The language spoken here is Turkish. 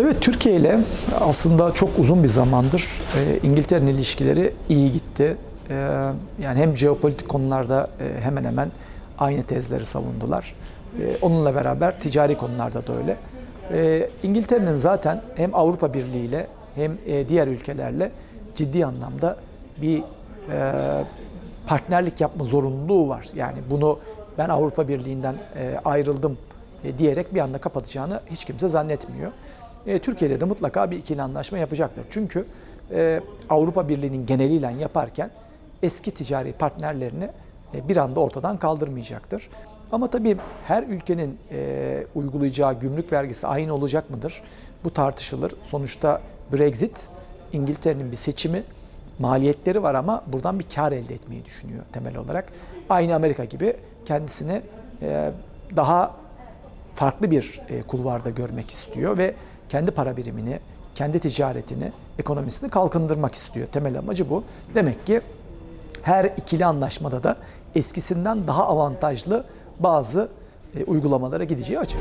Evet Türkiye ile aslında çok uzun bir zamandır e, İngiltere'nin ilişkileri iyi gitti. E, yani hem jeopolitik konularda e, hemen hemen aynı tezleri savundular. E, onunla beraber ticari konularda da öyle. E, İngiltere'nin zaten hem Avrupa Birliği ile hem e, diğer ülkelerle ciddi anlamda bir e, partnerlik yapma zorunluluğu var. Yani bunu ben Avrupa Birliği'nden e, ayrıldım e, diyerek bir anda kapatacağını hiç kimse zannetmiyor. E, Türkiye de mutlaka bir ikili anlaşma yapacaktır. Çünkü e, Avrupa Birliği'nin geneliyle yaparken eski ticari partnerlerini e, bir anda ortadan kaldırmayacaktır. Ama tabii her ülkenin e, uygulayacağı gümrük vergisi aynı olacak mıdır? Bu tartışılır. Sonuçta Brexit İngiltere'nin bir seçimi maliyetleri var ama buradan bir kar elde etmeyi düşünüyor temel olarak. Aynı Amerika gibi kendisini e, daha farklı bir e, kulvarda görmek istiyor ve kendi para birimini, kendi ticaretini, ekonomisini kalkındırmak istiyor. Temel amacı bu. Demek ki her ikili anlaşmada da eskisinden daha avantajlı bazı e, uygulamalara gideceği açık.